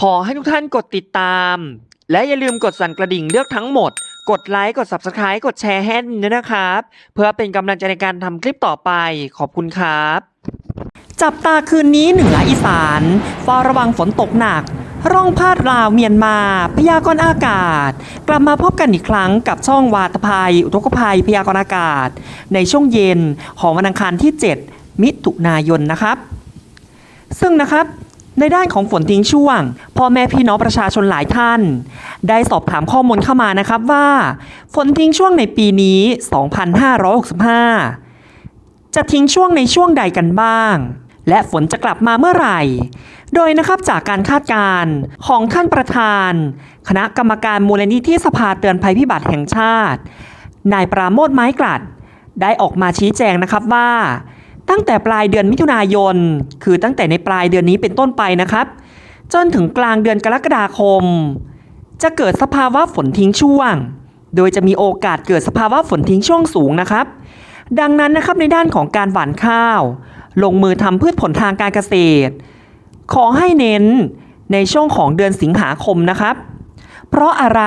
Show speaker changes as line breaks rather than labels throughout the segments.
ขอให้ทุกท่านกดติดตาม และอย่าลืมกดสั่นกระดิ่งเลือกทั้งหมด กดไลค์ กด Subscribe กดแชร์ให้ด้วยนะครับ เพื่อเป็นกำลังใจในการทำคลิปต่อไป ขอบคุณครับ จับตาคืนนี้เหนืออีสานเฝ้าระวังฝนตกหนัก ร่องพาดราวเมียนมา พยากรณ์อากาศ กลับมาพบกันอีกครั้งกับช่องวาตภัย อุทกภัย พยากรณ์อากาศ ในช่วงเย็นของวันอังคารที่ 7 มิถุนายนนะครับ ซึ่งนะครับ ในด้านของฝนทิ้งช่วง พ่อแม่พี่น้องประชาชนหลายท่าน ได้สอบถามข้อมูลเข้ามานะครับว่า ฝนทิ้งช่วงในปีนี้ 2565 จะทิ้งช่วงในช่วงใดกันบ้าง และฝนจะกลับมาเมื่อไหร่ โดยนะครับจากการคาดการณ์ของท่านประธาน คณะกรรมการมูลนิธิสภาเตือนภัยพิบัติแห่งชาติ นายปราโมทไม้กลัด ได้ออกมาชี้แจงนะครับว่า ตั้งแต่ปลายเดือนมิถุนายน คือตั้งแต่ในปลายเดือนนี้เป็นต้นไปนะครับ จนถึงกลางเดือนกรกฎาคม จะเกิดสภาวะฝนทิ้งช่วง โดยจะมีโอกาสเกิดสภาวะฝนทิ้งช่วงสูงนะครับ ดังนั้นนะครับในด้านของการหว่านข้าว ลงมือทำพืชผลทางการเกษตร ขอให้เน้นในช่วงของเดือนสิงหาคมนะครับ เพราะอะไร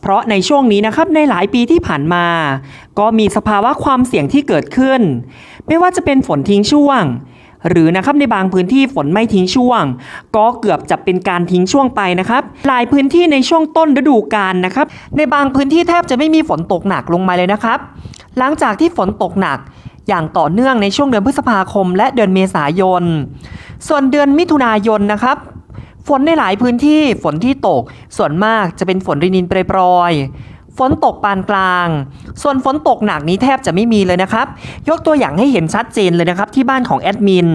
เพราะในช่วงนี้นะครับในหลายปีที่ผ่านมา ก็มีสภาวะความเสี่ยงที่เกิดขึ้น ไม่ว่าจะเป็นฝนทิ้งช่วง หรือนะครับในบางพื้นที่ฝนไม่ทิ้งช่วง ก็เกือบจะเป็นการทิ้งช่วงไปนะครับ หลายพื้นที่ในช่วงต้นฤดูกาลนะครับ ในบางพื้นที่แทบจะไม่มีฝนตกหนักลงมาเลยนะครับ หลังจากที่ฝนตกหนักอย่างต่อเนื่องในช่วงเดือนพฤษภาคมและเดือนเมษายน ส่วนเดือนมิถุนายนนะครับ ฝนในหลายพื้นที่ฝนที่ตก ส่วนมากจะเป็นฝนรินินเปรยฝนตกปานกลาง ส่วนฝนตกหนักนี้แทบจะไม่มีเลยนะครับ ยกตัวอย่างให้เห็นชัดเจนเลยนะครับที่บ้านของแอดมิน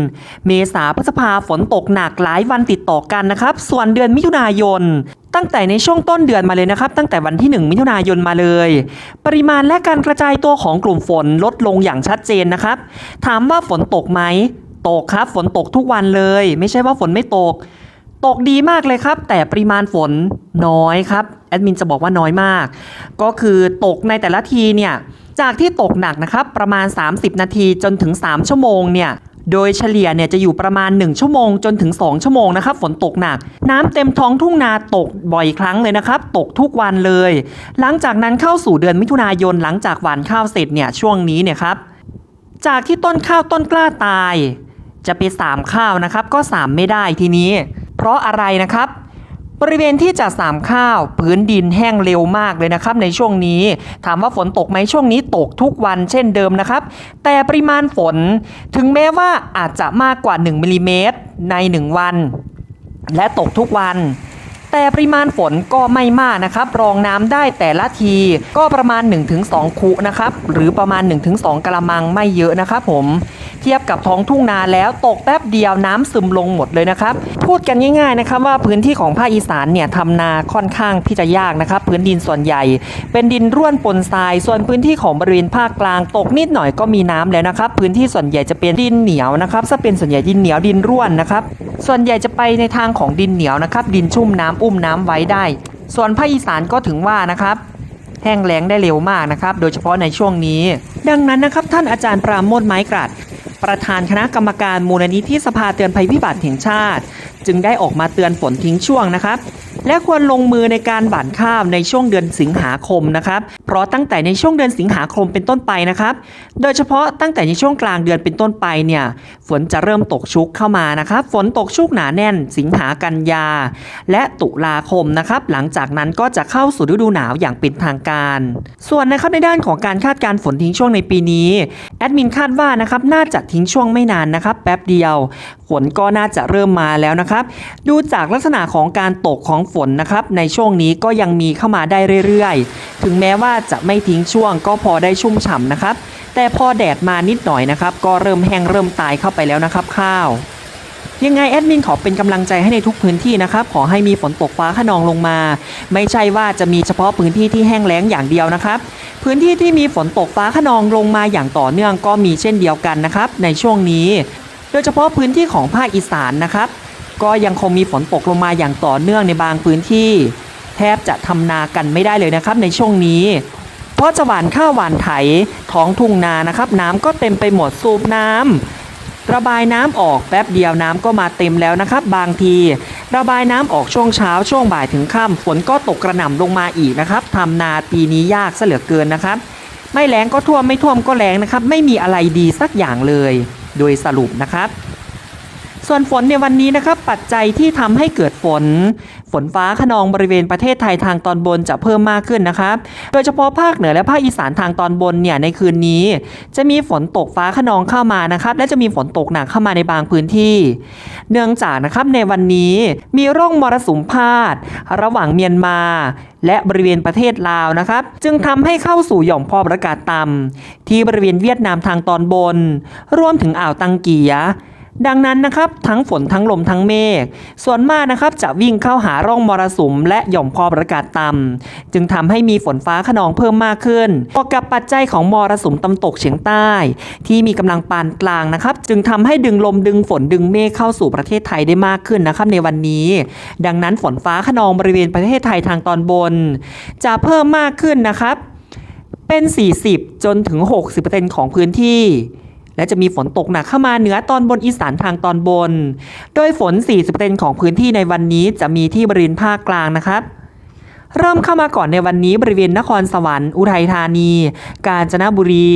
เมษาพฤษภาฝนตกหนักหลายวันติดต่อกันนะครับ ส่วนเดือนมิถุนายน ตั้งแต่ในช่วงต้นเดือนมาเลยนะครับ ตั้งแต่วันที่ 1 มิถุนายนมาเลย ปริมาณและการกระจายตัวของกลุ่มฝนลดลงอย่างชัดเจนนะครับ ถามว่าฝนตกไหม ตกครับ ฝนตกทุกวันเลย ไม่ใช่ว่าฝนไม่ตก ตกดีมากเลยครับ แต่ปริมาณฝนน้อยครับแอดมินจะบอกว่าน้อยมาก ก็คือตกในแต่ละทีเนี่ยจากที่ตกหนักนะครับประมาณ 30 นาทีจนถึง 3 ชั่วโมงเนี่ยโดยเฉลี่ยเนี่ยจะอยู่ประมาณ 1 ชั่วโมงจนถึง 2 ชั่วโมงนะครับฝนตกหนัก น้ำเต็มท้องทุ่งนาตกบ่อยครั้งเลยนะครับ ตกทุกวันเลย หลังจากนั้นเข้าสู่เดือนมิถุนายนหลังจากหว่านข้าวเสร็จเนี่ยช่วงนี้เนี่ยครับจากที่ต้นข้าวต้นกล้าตาย จะไปสามข้าวนะครับ ก็สามไม่ได้ทีนี้ เพราะอะไรนะครับ บริเวณที่จะสามข้าวพื้นดินแห้งเร็วมากเลยนะครับ ในช่วงนี้ ถามว่าฝนตกไหมช่วงนี้ตกทุกวันเช่นเดิมนะครับ แต่ปริมาณฝนถึงแม้ว่าอาจจะมากกว่า 1มิลลิเมตรใน 1 วัน และตกทุกวัน แต่ปริมาณฝนก็ไม่มากนะครับ รองน้ำได้แต่ละทีก็ประมาณ 1-2 คุนะครับ หรือประมาณ 1-2 กระมังไม่เยอะนะครับผม เทียบกับท้องทุ่งนาแล้วตกแป๊บเดียวน้ำซึมลงหมดเลยนะครับ พูดกันง่ายๆนะครับว่าพื้นที่ของภาคอีสานเนี่ยทำนาค่อนข้างที่จะยากนะครับ พื้นดินส่วนใหญ่ เป็นดินร่วนปนทราย ส่วนพื้นที่ของบริเวณภาคกลางตกนิดหน่อยก็มีน้ำแล้วนะครับ พื้นที่ส่วนใหญ่จะเป็นดินเหนียวนะครับถ้าเป็นส่วนใหญ่ดินเหนียวดินร่วนนะครับ ส่วนใหญ่จะไปในทางของดินเหนียวนะครับ ดินชุ่มน้ำอุ้มน้ำไว้ได้ ส่วนภาคอีสานก็ถึงว่านะครับ แห้งแล้งได้เร็วมากนะครับ โดยเฉพาะในช่วงนี้ ดังนั้นนะครับท่านอาจารย์ปราโมทไม้กรัดประธานคณะกรรมการมูลนิธิสภาเตือนภัยพิบัติแห่งชาติ จึงได้ออกมาเตือนฝนทิ้งช่วงนะครับ และควรลงมือในการบั่นข้าวในช่วงเดือนสิงหาคมนะครับ เพราะตั้งแต่ในช่วงเดือนสิงหาคมเป็นต้นไปนะครับ โดยเฉพาะตั้งแต่ในช่วงกลางเดือนเป็นต้นไปเนี่ยฝนจะเริ่มตกชุกเข้ามานะครับ ฝนตกชุกหนาแน่น สิงหากันยา และตุลาคมนะครับ หลังจากนั้นก็จะเข้าสู่ฤดูหนาวอย่างเป็นทางการ ส่วนนะครับในด้านของการคาดการฝนทิ้งช่วงในปีนี้แอดมินคาดว่านะครับน่าจะทิ้งช่วงไม่นานนะครับ แป๊บเดียว ฝนก็น่าจะเริ่มมาแล้วนะครับ ดูจากลักษณะของการตกของฝนนะครับในช่วงนี้ก็ยังมีเข้ามาได้เรื่อยๆ ถึงแม้ว่าจะไม่ทิ้งช่วงก็พอได้ชุ่มฉ่ำนะครับ แต่พอแดดมานิดหน่อยนะครับ ก็เริ่มแห้งเริ่มตายเข้าไปแล้วนะครับข้าว ยังไงแอดมินขอเป็นกำลังใจให้ในทุกพื้นที่นะครับ ขอให้มีฝนตกฟ้าขนองลงมา ไม่ใช่ว่าจะมีเฉพาะพื้นที่ที่แห้งแล้งอย่างเดียวนะครับ พื้นที่ที่มีฝนตกฟ้าขนองลงมาอย่างต่อเนื่องก็มีเช่นเดียวกันนะครับ ในช่วงนี้ โดยเฉพาะพื้นที่ของภาคอีสานนะครับ ก็ยังคงมีฝนตกลงมาอย่างต่อเนื่องในบางพื้นที่ แทบจะทำนากันไม่ได้เลยนะครับในช่วงนี้ เพราะจะหว่านข้าวหว่านไถท้องทุ่งนานะครับ น้ำก็เต็มไปหมดสูบน้ำระบายน้ำออกแป๊บเดียวน้ำก็มาเต็มแล้วนะครับ บางที ระบายน้ำออกช่วงเช้าช่วงบ่ายถึงค่ำฝนก็ตกกระหน่ำลงมาอีกนะครับทำนาปีนี้ยากซะเหลือเกินนะครับ ไม่แล้งก็ท่วมไม่ท่วมก็แล้งนะครับ ไม่มีอะไรดีสักอย่างเลย โดยสรุปนะครับ ส่วนฝนในวันนี้นะครับปัจจัยที่ทำให้เกิดฝน ฝนฟ้าขนองบริเวณประเทศไทยทางตอนบนจะเพิ่มมากขึ้นนะครับ โดยเฉพาะภาคเหนือและภาคอีสานทางตอนบนเนี่ยในคืนนี้ จะมีฝนตกฟ้าขนองเข้ามานะครับ และจะมีฝนตกหนักเข้ามาในบางพื้นที่ เนื่องจากนะครับในวันนี้มีร่องมรสุมพาด ระหว่างเมียนมาและบริเวณประเทศลาวนะครับ จึงทำให้เข้าสู่หย่อมความกดอากาศต่ำที่บริเวณเวียดนามทางตอนบน รวมถึงอ่าวตังเกีย ดังนั้นนะครับทั้งฝนทั้งลมทั้งเมฆส่วนมากนะครับจะวิ่งเข้าหาร่องมรสุมและหย่อมความอากาศต่ำจึงทำให้มีฝนฟ้าขนองเพิ่มมากขึ้นบวกกับปัจจัยของมรสุมตะวันตกเฉียงใต้ ที่มีกำลังปานกลางนะครับ จึงทำให้ดึงลมดึงฝนดึงเมฆเข้าสู่ประเทศไทยได้มากขึ้นนะครับในวันนี้ ดังนั้นฝนฟ้าขนองบริเวณประเทศไทยทางตอนบน จะเพิ่มมากขึ้นนะครับ เป็น 40 จนถึง 60%ของพื้นที่ และจะมีฝนตกหนักเข้ามาเหนือตอนบนอีสานทางตอนบน โดยฝน 40%ของพื้นที่ในวันนี้จะมีที่บริเวณภาคกลางนะครับเริ่มเข้ามาก่อนในวันนี้บริเวณนครสวรรค์ อุทัยธานี กาญจนบุรี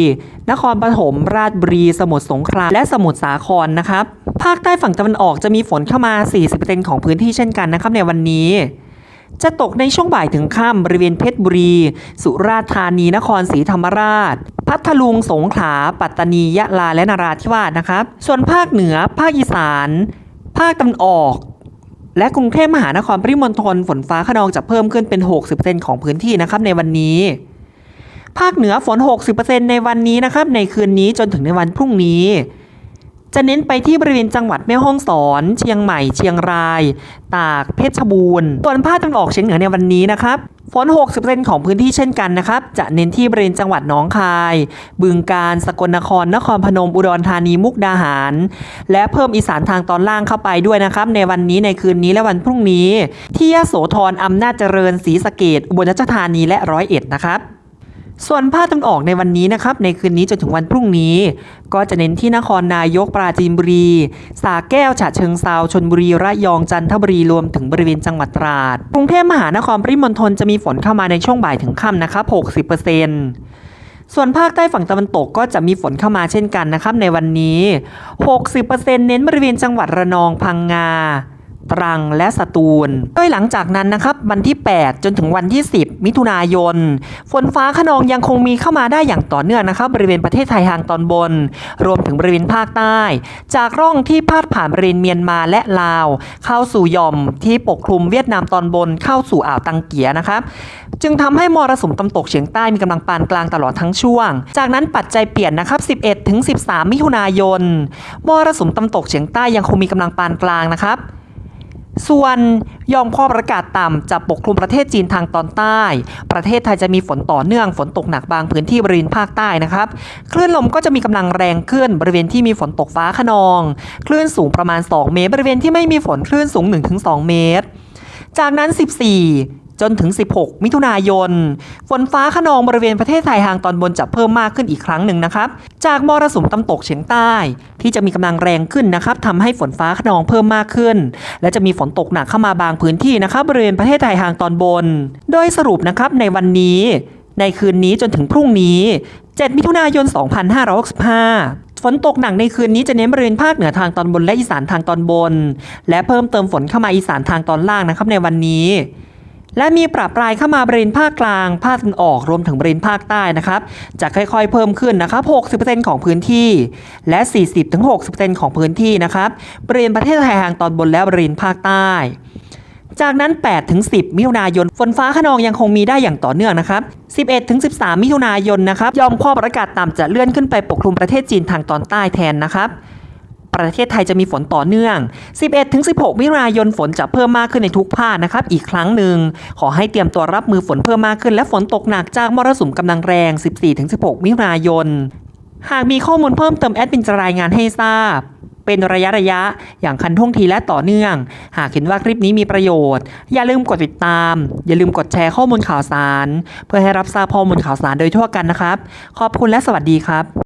นครปฐม ราชบุรี สมุทรสงคราม และสมุทรสาครนะครับ ภาคใต้ฝั่งตะวันออกจะมีฝนเข้ามา 40%ของพื้นที่เช่นกันนะครับในวันนี้ จะตกในช่วงบ่ายถึงค่ำบริเวณเพชรบุรี สุราษฎร์ธานีนครศรีธรรมราช พัทลุงสงขลาปัตตานียะลาและนราธิวาสนะครับ ส่วนภาคเหนือ ภาคอีสาน ภาคตะวันออก และกรุงเทพมหานครปริมณฑลฝนฟ้าขนองจะเพิ่มขึ้นเป็น 60%ของพื้นที่นะครับในวันนี้ ภาคเหนือฝน 60%ในวันนี้นะครับในคืนนี้จนถึงในวันพรุ่งนี้ จะเน้นไปที่บริเวณจังหวัดแม่ฮ่องสอน เชียงใหม่ เชียงราย ตาก เพชรบูรณ์ ส่วนภาคตะวันออกเฉียงเหนือในวันนี้นะครับ ฝน 60%ของพื้นที่เช่นกันนะครับ จะเน้นที่บริเวณจังหวัดหนองคาย บึงกาฬ สกลนคร นครพนม อุดรธานี มุกดาหาร และเพิ่มอีสานทางตอนล่างเข้าไปด้วยนะครับ ในวันนี้ ในคืนนี้ และวันพรุ่งนี้ ที่ยโสธร อำนาจเจริญ ศรีสะเกดอุบลราชธานี และร้อยเอ็ดนะครับ ส่วนภาคตะวันออกในวันนี้นะครับในคืนนี้จนถึงวันพรุ่งนี้ ก็จะเน้นที่นครนายกปราจีนบุรี สาแก้วฉะเชิงเซาชนบุรีระยองจันทบุรีรวมถึงบริเวณจังหวัดตราดกรุงเทพมหานครปริมณฑลจะมีฝนเข้ามาในช่วงบ่ายถึงค่ำนะครับ60%ส่วนภาคใต้ฝั่งตะวันตกก็จะมีฝนเข้ามาเช่นกันนะครับในวันนี้ 60%เน้นบริเวณจังหวัดระนองพังงา ตรังและสตูล โดยหลังจากนั้นนะครับวันที่ 8 จนถึงวันที่ 10 มิถุนายน ฝนฟ้าขนองยังคงมีเข้ามาได้อย่างต่อเนื่องนะครับบริเวณประเทศไทยทางตอนบน รวมถึงบริเวณภาคใต้ จากร่องที่พาดผ่านบริเวณเมียนมาและลาว เข้าสู่ย่อมที่ปกคลุมเวียดนามตอนบนเข้าสู่อ่าวตังเกียนะครับจึงทำให้มรสุมตะวันตกเฉียงใต้มีกำลังปานกลางตลอดทั้งช่วง จากนั้นปัจจัยเปลี่ยนนะครับ 11 ถึง 13 มิถุนายน มรสุมตะวันตกเฉียงใต้ยังคงมีกำลังปานกลางนะครับ ส่วนยอมความประกาศต่ำจะปกคลุมประเทศจีนทางตอนใต้ ประเทศไทยจะมีฝนต่อเนื่องฝนตกหนักบางพื้นที่บริเวณภาคใต้นะครับคลื่นลมก็จะมีกำลังแรงขึ้นบริเวณที่มีฝนตกฟ้าขนอง คลื่นสูงประมาณ 2 เมตร บริเวณที่ไม่มีฝนคลื่นสูง 1-2 เมตร จากนั้น 14 จนถึง 16 มิถุนายน ฝนฟ้าขนองบริเวณประเทศไทยทางตอนบนจะเพิ่มมากขึ้นอีกครั้งหนึ่งนะครับ จากมรสุมตะวันตกเฉียงใต้ ที่จะมีกำลังแรงขึ้นนะครับทำให้ฝนฟ้าขนองเพิ่มมากขึ้น และจะมีฝนตกหนักเข้ามาบางพื้นที่นะครับบริเวณประเทศไทยทางตอนบน โดยสรุปนะครับในวันนี้ ในคืนนี้จนถึงพรุ่งนี้ 7 มิถุนายน 2565ฝนตกหนักในคืนนี้จะเน้นบริเวณภาคเหนือทางตอนบนและอีสานทางตอนบน และเพิ่มเติมฝนเข้ามาอีสานทางตอนล่างนะครับในวันนี้ และมีปรับปลายเข้ามาบริเวณภาคกลาง ภาคตะวันออกรวมถึงบริเวณภาคใต้นะครับ จะค่อยๆเพิ่มขึ้นนะครับ 60%ของพื้นที่ และ 40-60%ของพื้นที่นะครับบริเวณประเทศไทยทางตอนบนและบริเวณภาคใต้ จากนั้น 8-10 มิถุนายน ฝนฟ้าขนองยังคงมีได้อย่างต่อเนื่องนะครับ 11-13 มิถุนายนนะครับยอมความประกาศต่ำจะเลื่อนขึ้นไปปกคลุมประเทศจีนทางตอนใต้แทนนะครับ ประเทศไทยจะมีฝนต่อเนื่อง 11-16 มิถุนายนฝนจะเพิ่มมากขึ้นในทุกภาคนะครับ อีกครั้งหนึ่ง ขอให้เตรียมตัวรับมือฝนเพิ่มมากขึ้น และฝนตกหนักจากมรสุมกำลังแรง 14-16 มิถุนายน หากมีข้อมูลเพิ่มเติมแอดมินจะรายงานให้ทราบเป็นระยะระยะอย่างคันท่วงทีและต่อเนื่อง หากเห็นว่าคลิปนี้มีประโยชน์ อย่าลืมกดติดตาม อย่าลืมกดแชร์ข้อมูลข่าวสาร เพื่อให้รับทราบข้อมูลข่าวสารโดยทั่วกันนะครับ ขอบคุณและสวัสดีครับ